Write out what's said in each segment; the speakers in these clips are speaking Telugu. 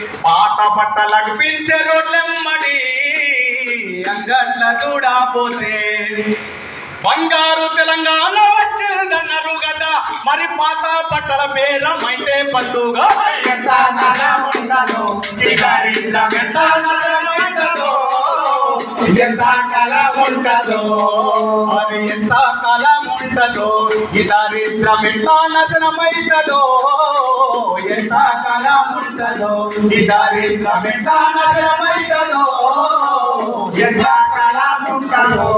పాత బట్టలకు పించే రోడ్లెమ్మడి అంగట్ల చూడబోతే. బంగారు తెలంగాణ వచ్చిందన్నారు కదా మరి పాత బట్టల పేరమైతే పండుగ. ఎంత కాలం ఉంటదో మరి ఎంత కాలం ఉంటదో ఈ దరిద్రం ఎంత నశనమైతదో ఎంత కాలం ఉంటదో ఈ దరిద్రం ఎంత నశనమైతదో ఎంత కాలం ఉంటదో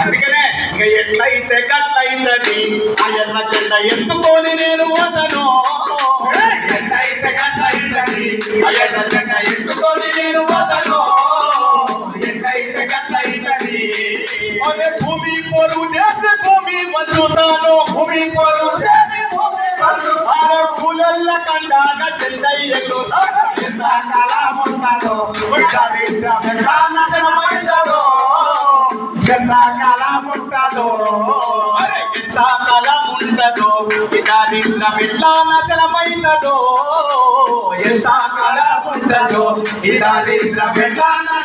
అందుకనే ఇంకా ఎట్లయితే గట్లయితది ఆ ఎర్ర చెడ్డ ఎత్తుకొని అదే భూమి పొరుగు చేసి భూమి వచ్చుతాను భూమి పొరుగు చేసి భూమి వచ్చుతాను పూలల్ల కండాక చెల్లై ఎగురుతాను ఎంత కాలం ఉంటుందో నశనమైందో ఎంత కాలం ఉంటుందో అరే ఎంత కాలం ఉంటుందో ఈ దారిద్రం ఎట్లా నశనమైందో ఎంత కాలం ఉంటుందో ఈ దారిద్రం ఎట్లా నశనమైందో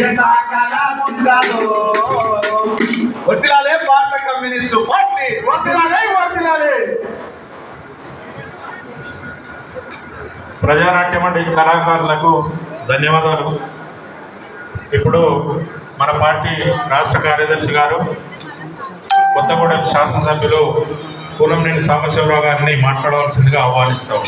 ఎంత భారత కమ్యూనిస్టు పార్టీ వర్తిలాలే వర్తిలాలే ప్రజానాట్యం అంటే ఈ కళాకారులకు ధన్యవాదాలు. ఇప్పుడు మన పార్టీ రాష్ట్ర కార్యదర్శి గారు కొత్తగూడెం శాసనసభ్యులు పూలంనేని సాంబశివరావు గారిని మాట్లాడవలసిందిగా ఆహ్వానిస్తాము